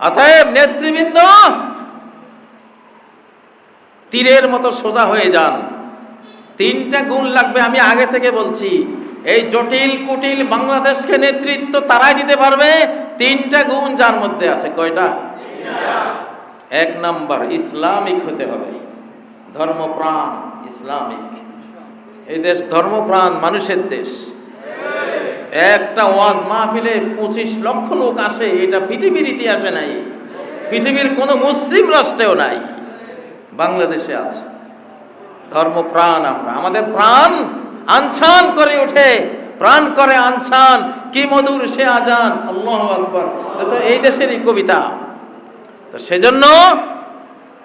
অতএব নেতৃবৃন্দ, তীরের মতো সোজা হয়ে যান। তিনটা গুণ লাগবে আমি আগে থেকে বলছি। এই জটিল কুটিল বাংলাদেশকে নেতৃত্ব তারাই দিতে পারবে। তিনটা গুণ যার মধ্যে আছে, কয়টা? এক নাম্বার, ইসলামিক হতে হবে। ধর্মপ্রাণ ইসলামিক। এই দেশ ধর্মপ্রাণ, মানুষের দেশ। একটা ওয়াজ মাহফিলে পঁচিশ লক্ষ লোক আসে, এটা পৃথিবীর ইতিহাসে নাই। পৃথিবীর কোনো মুসলিম রাষ্ট্রেও নাই। বাংলাদেশে আছে। ধর্ম প্রাণ আমরা। আমাদের প্রাণ আনছান করে ওঠে। প্রাণ করে আনছান। কি মধুর সে আজান। তো এই দেশেরই কবিতা। তো সেজন্য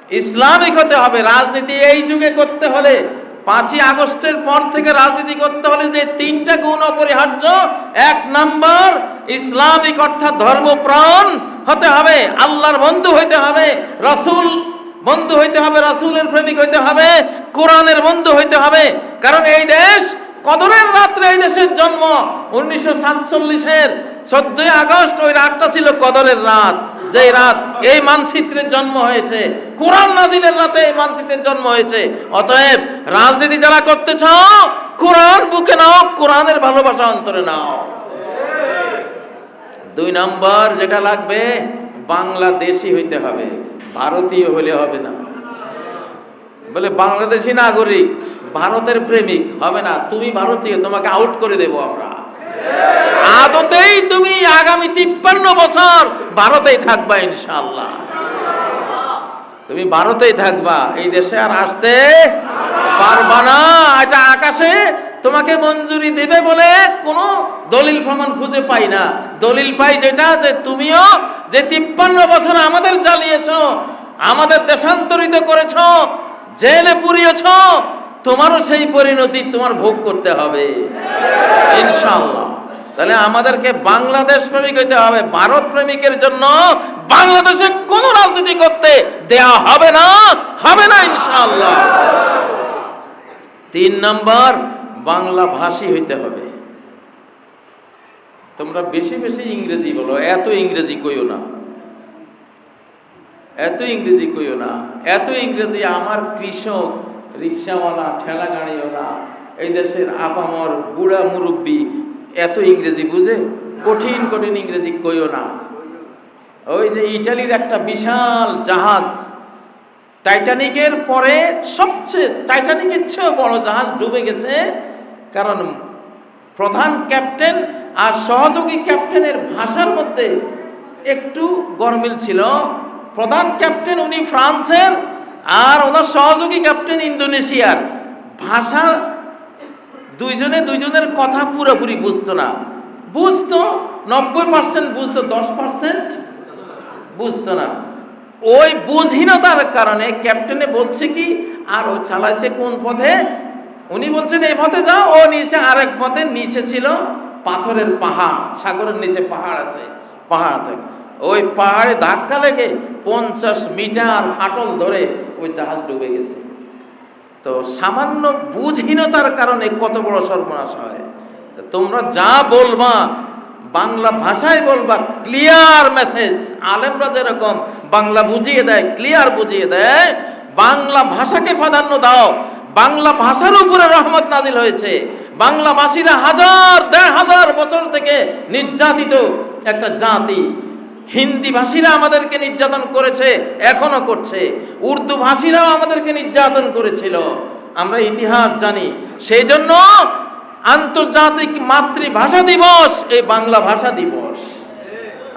ইসলামিক হতে হবে। রাজনীতি এই যুগে করতে হলে পাঁচই আগস্টের পর থেকে রাজনীতি করতে হলে যে তিনটা গুণ অপরিহার্য, এক নাম্বার, ইসলামিক অর্থাৎ ধর্মপ্রাণ হতে হবে, আল্লাহর বন্ধু হইতে হবে, রসুল বন্ধু হইতে হবে, রাসূলের প্রেমিক হইতে হবে, কোরআনের বন্ধু হইতে হবে। কারণ এই দেশ কদরের রাত্রে এই দেশের জন্ম, উনিশশো সাতচল্লিশের চোদ্দই আগস্ট, ওই রাতটা ছিল কদরের রাত। যে রাত এই মানচিত্রের জন্ম হয়েছে, কোরআন নাজিলের রাতে এই মানচিত্রের জন্ম হয়েছে, অতএব রাজনীতি যারা করতে চাও, কোরআন বুকে নাও, কোরআনের ভালোবাসা অন্তরে নাও। দুই নাম্বার যেটা লাগবে, বাংলাদেশি হইতে হবে, ভারতীয় হলে হবে না। বলে বাংলাদেশি নাগরিক, ভারতের প্রেমিক, হবে না। তুমি ভারতীয়, তোমাকে আউট করে দেব আমরা। আদতেই তুমি আগামী তিপ্পান্ন বছর ভারতেই থাকবা ইনশাল্লাহ তুমি ভারতেই থাকবা, এই দেশে আর আসতে পারবা না। এটা আকাশে তোমাকে মঞ্জুরি দেবে বলে কোনো দলিল প্রমাণ খুঁজে পাই না। দলিল পাই যেটা যে তুমিও যে তিপ্পান্ন বছর আমাদের জ্বালিয়েছ, আমাদের দেশান্তরিত করেছ, জেলে পুড়িয়েছ, তোমারও সেই পরিণতি তোমার ভোগ করতে হবে, ইনশাআল্লাহ। তাহলে আমাদেরকে বাংলাদেশ প্রেমিক হইতে হবে। ভারত প্রেমিকের জন্য বাংলাদেশে কোনো রাজনীতি করতে দেয়া হবে না হবে না ইনশাআল্লাহ। তিন নম্বর, বাংলা ভাষী হইতে হবে। তোমরা বেশি বেশি ইংরেজি বলো, এত ইংরেজি কইও না। এত ইংরেজি কইও না। এত ইংরেজি আমার কৃষক, রিক্সাওয়ালা ঠেলা গাড়িওয়ালা এই দেশের আপামর বুড়া মুরব্বী এত ইংরেজি বুঝে? কঠিন কঠিন ইংরেজি কইও না। ওই যে ইটালির একটা বিশাল জাহাজ, টাইটানিকের পরে সবচেয়ে, টাইটানিকের চেয়েও বড় জাহাজ ডুবে গেছে, কারণ প্রধান ক্যাপ্টেন আর সহযোগী ক্যাপ্টেনের ভাষার মধ্যে একটু গরমিল ছিল। প্রধান ক্যাপ্টেন উনি ফ্রান্সের আর ওনার সহযোগী ক্যাপ্টেন ইন্দোনেশিয়ার। ভাষা দুইজনে দুইজনের কথা পুরোপুরি বুঝতো না। বুঝতো, নব্বই পার্সেন্ট বুঝতো, দশ পার্সেন্ট বুঝতো না। ওই বুঝহীনতার কারণে ক্যাপ্টেনে বলছে কি, আর ও চালাইছে কোন পথে? উনি বলছেন, এই পথে যাও। ও নিচে, আরেক পথে নিচে ছিল পাথরের পাহাড়, সাগরের নিচে পাহাড় আছে, পাহাড় থেকে। ওই পাহাড়ে ধাক্কা লেগে পঞ্চাশ মিটার ফাটল ধরে ওই জাহাজ ডুবে গেছে। তো সামান্য বুঝহীনতার কারণে কত বড় সর্বনাশ হয়। তোমরা যা বলবা, বাংলা ভাষায় বলবা ক্লিয়ার মেসেজ আলেমরা যেরকম বাংলা বুঝিয়ে দেয় ক্লিয়ার বুঝিয়ে দেয়, বাংলা ভাষাকে প্রাধান্য দাও। বাংলা ভাষার উপরে রহমত নাজিল হয়েছে। বাংলা ভাষীরা হাজার দেড় হাজার বছর থেকে নির্যাতিত একটা জাতি। হিন্দি ভাষীরা আমাদেরকে নির্যাতন করেছে, এখনও করছে। উর্দু ভাষীরাও আমাদেরকে নির্যাতন করেছিল। আমরা ইতিহাস জানি। সেই জন্য আন্তর্জাতিক মাতৃভাষা দিবস, এই বাংলা ভাষা দিবস।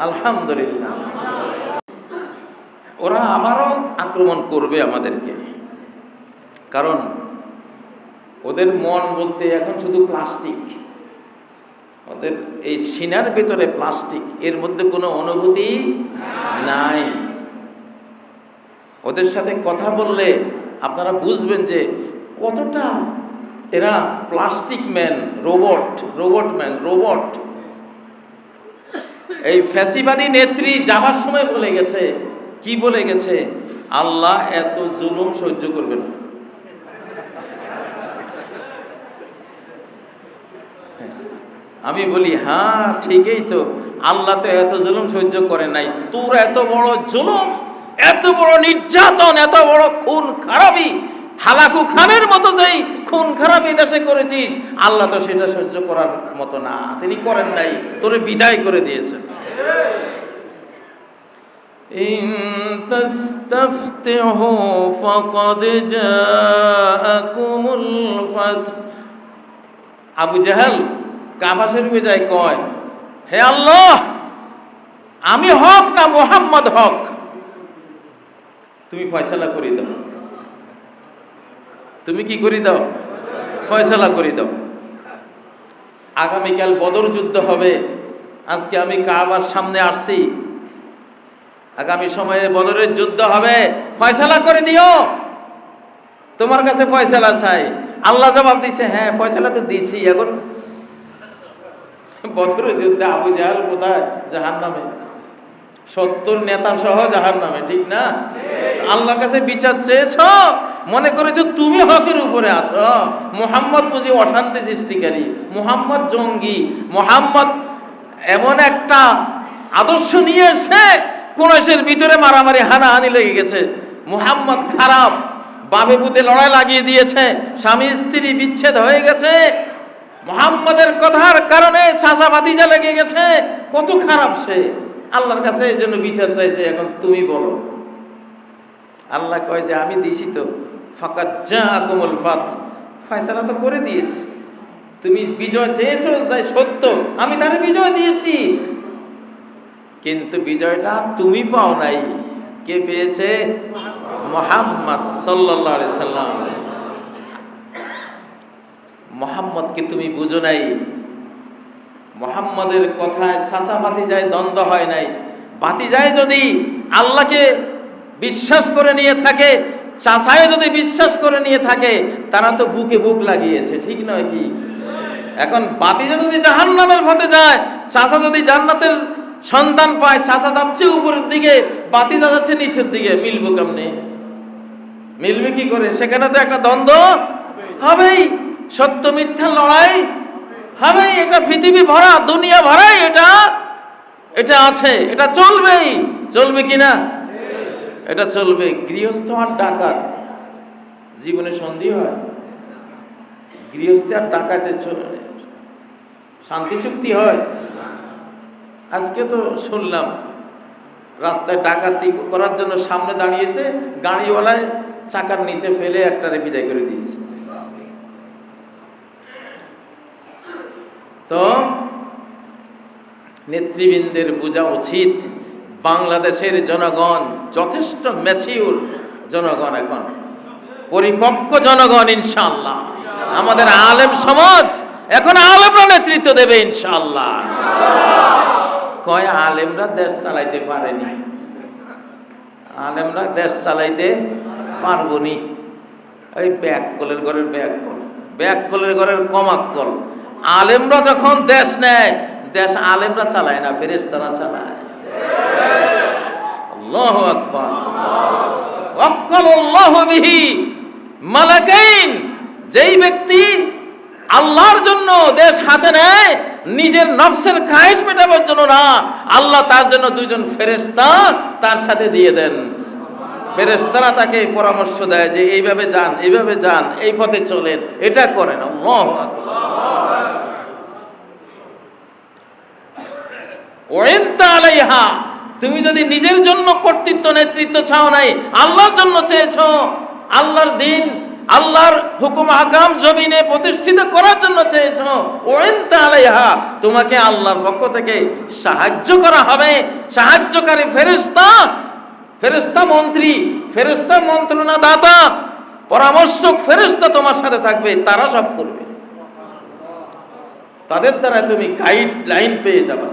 আলহামদুলিল্লাহ। ওরা আবারও আক্রমণ করবে আমাদেরকে। কারণ ওদের মন বলতে এখন শুধু প্লাস্টিক। ওদের এই সিনার ভেতরে প্লাস্টিক, এর মধ্যে কোনো অনুভূতি নাই। ওদের সাথে কথা বললে আপনারা বুঝবেন যে কতটা এরা plastic man, robot robot man, robot. এই ফ্যাসিবাদী নেত্রী যাবার সময় বলে গেছে, কি বলে গেছে? আল্লাহ এত জুলুম সহ্য করবে না। আমি বলি হ্যাঁ ঠিকই তো আল্লাহ তো এত জুলুম সহ্য করে নাই তোর এত বড় জুলুম এত বড় নির্যাতন এত বড় খুন খারাপি হালাকু খানের মতো যেই খুন খারাপ এই দেশে করেছিস আল্লাহ তো সেটা সহ্য করার মতো না তিনি করেন নাই তোরে বিদায় করে দিয়েছেন إن تستفتحوا فقد جاءكم الفتح আবু জাহাল কাবা শরীফে যায়, কয়, হে আল্লাহ, আমি হক না মোহাম্মদ হক? তুমি ফয়সালা করে দাও। তুমি কি করে দাও? ফয়সালা করে দাও। আগামীকাল বদর যুদ্ধ হবে। আজকে আমি কাবার সামনে আসছি। আগামী সময়ে বদরের যুদ্ধ হবে। ফয়সালা করে দিও। তোমার কাছে ফয়সালা চাই। আল্লাহ জবাব দিছে হ্যাঁ ফয়সালা তো দিছি। এখন বদরের যুদ্ধে আবু জাহাল কোথায়? জাহান নামে সত্তর নেতা সহ জাহান নামে ঠিক না? আল্লাহর কাছে বিচার চেয়েছ? মনে করেছ তুমি হকের উপরে আছো? মোহাম্মদ বুঝি অশান্তি সৃষ্টিকারী, মোহাম্মদ জঙ্গি, মোহাম্মদ এমন একটা আদর্শ নিয়ে এসে কোরআশের ভিতরে মারামারি হানাহানি লেগে গেছে। মুহাম্মদ খারাপ বাবে পুতে লড়াই লাগিয়ে দিয়েছে, স্বামী স্ত্রী বিচ্ছেদ হয়ে গেছে মুহাম্মদের কথার কারণে ছাঁচা বাতিজা লেগে গেছে, কত খারাপ সে। আল্লাহর কাছে এই জন্য বিচার চাইছে, এখন তুমি বলো। আল্লাহ কয় যে, আমি দিছি তো। ফাকাত যা কোমল ফাত। ফয়সালা তো করে দিয়েছি। তুমি বিজয় চেয়েছো, যাই সত্য, আমি তারে বিজয় দিয়েছি। কিন্তু বিজয়টা তুমি পাও নাই। কে পেয়েছে? মোহাম্মদ সাল্লাল্লাহু সাল্লাম। মোহাম্মদকে তুমি বুঝো নাই। মোহাম্মদের কথায় বাতি যায়, দ্বন্দ্ব হয় নাই। বাতি যায় যদি আল্লাহকে বিশ্বাস করে নিয়ে থাকে চাষায় যদি বিশ্বাস করে নিয়ে থাকে, তারা তো বুকে বুক লাগিয়েছে, ঠিক নয় কি? এখন বাতিজা যদি জাহান নামের পথে যায় চাষা যদি জান্নাতের সন্তান পায় চাষা যাচ্ছে উপরের দিকে বাতিজা যাচ্ছে নিচের দিকে, মিলবো কেমনে? মিলবে কি করে? সেখানে তো একটা দ্বন্দ্ব হবেই। সত্য মিথ্যা লড়াই হবেই, এটা পৃথিবী ভরা, দুনিয়া ভরাই, এটা এটা আছে, এটা চলবেই। চলবে কি না? এটা চলবে। গৃহস্থ আর ডাকাত, জীবনে সন্ধি হয়। গৃহস্থ আর ডাকাতে শান্তি চুক্তি হয়। আজকে তো শুনলাম, রাস্তায় ডাকাতি করার জন্য সামনে দাঁড়িয়েছে, গাড়িওয়ালায় চাকার নিচে ফেলে একটারে বিদায় করে দিয়েছে। তো নেতৃবৃন্দের বোঝা উচিত। বাংলাদেশের জনগণ যথেষ্ট ম্যাচিউর জনগণ এখন। পরিপক্ক জনগণ ইনশাল্লাহ আমাদের আলেম সমাজ এখন আলেমরা নেতৃত্ব দেবে ইনশাল্লাহ কয় আলেমরা দেশ চালাইতে পারেনি? আলেমরা দেশ চালাইতে পারব নি। ওই ব্যাক কলের ঘরের ব্যাক কল ব্যাক কলের ঘরের কমাক কল আলেমরা যখন দেশ নেয়, দেশ আলেমরা চালায় না, ফেরেশতারা চালায়। আল্লাহ যেই ব্যক্তি আল্লাহর জন্য দেশ হাতে নেয়, নিজের নফসের খায়েশ মেটাবার জন্য না, আল্লাহ তার জন্য দুজন ফেরেশতা তার সাথে দিয়ে দেন। ফেরেশতারা তাকে পরামর্শ দেয় যে, এইভাবে যান এইভাবে যান, এই পথে চলেন। এটা করেন। আল্লাহু আকবার ওয়েন্তা আলাইহা তুমি যদি নিজের জন্য কর্তৃত্ব, নেতৃত্ব চাও নাই, আল্লাহর জন্য চেয়েছ, আল্লাহর দিন, আল্লাহর হুকুম আকাম জমিনে প্রতিষ্ঠিত করার জন্য চেয়েছো ওয়েন্তা আলাইহা তোমাকে আল্লাহর পক্ষ থেকে সাহায্য করা হবে। সাহায্যকারী ফেরেশতা ফেরেশতা মন্ত্রী, ফেরেশতা মন্ত্রণা দাতা পরামর্শক ফেরেশতা তোমার সাথে থাকবে, তারা সব করবে। তাদের দ্বারা তুমি গাইড লাইন পেয়ে যাবে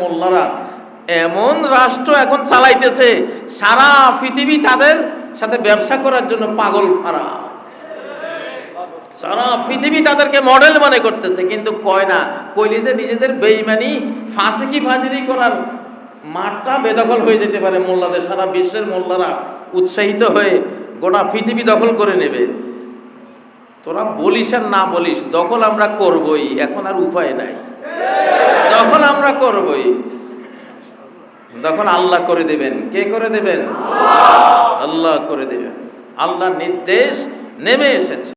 মোল্লারা এমন রাষ্ট্র এখন চালাইতেছে, সারা পৃথিবী তাদের সাথে ব্যবসা করার জন্য পাগল ফারা সারা পৃথিবী তাদেরকে মডেল মনে করতেছে, কিন্তু কয় না, কইলি যে নিজেদের বেইমানি, ফাঁসিকি ফাজিরি করার মাঠটা বেদখল হয়ে যেতে পারে মোল্লাদের। সারা বিশ্বের মোল্লারা উৎসাহিত হয়ে গোটা পৃথিবী দখল করে নেবে। তোরা বলিস আর না বলিস, দখল আমরা করবই, এখন আর উপায় নাই। দখল আমরা করবই। তখন আল্লাহ করে দেবেন। কে করে দেবেন? আল্লাহ করে দেবেন। আল্লাহ নির্দেশ নেমে এসেছে।